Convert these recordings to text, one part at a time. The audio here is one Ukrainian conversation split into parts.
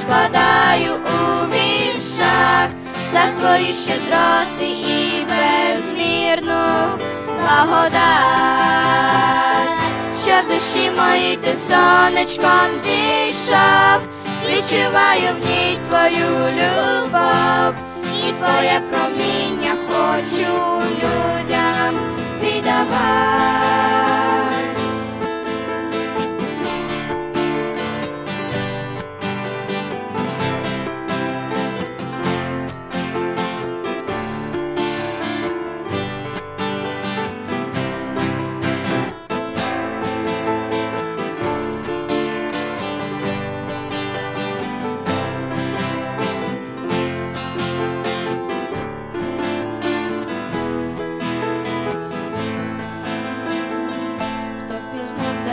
складаю у віршах за твої щедроти і безмірну благодать, що в душі моїй ти сонечком зійшов, відчуваю в ній твою любов і твоє проміння хочу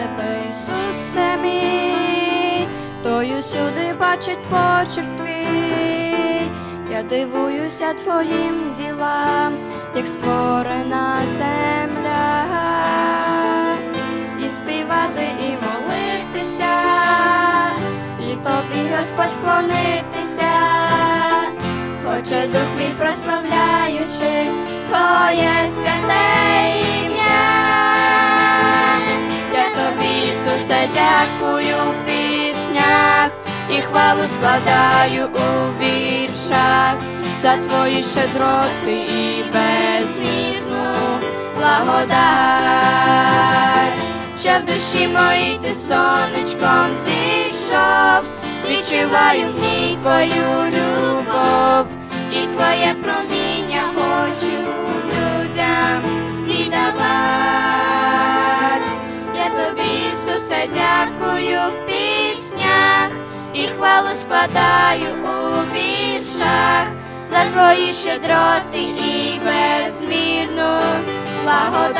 тебе, Ісусе мій, той усюди бачить почерк твій. Я дивуюся твоїм ділам, як створена земля, і співати, і молитися, і тобі, Господь, вклонитися, хоче дух мій прославляючи Дякую в піснях і хвалу складаю у віршах. За твої щедроти і безмірну благодать, що в душі моїй ти сонечком зійшов, відчуваю в ній твою любов. І твоє проміння хвалу складаю у віршах. За твої щедроти і безмірну благодать,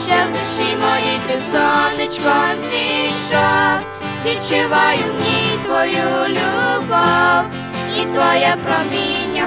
що в душі моїй ти сонечком зійшов, відчуваю в ній твою любов. І твоє проміння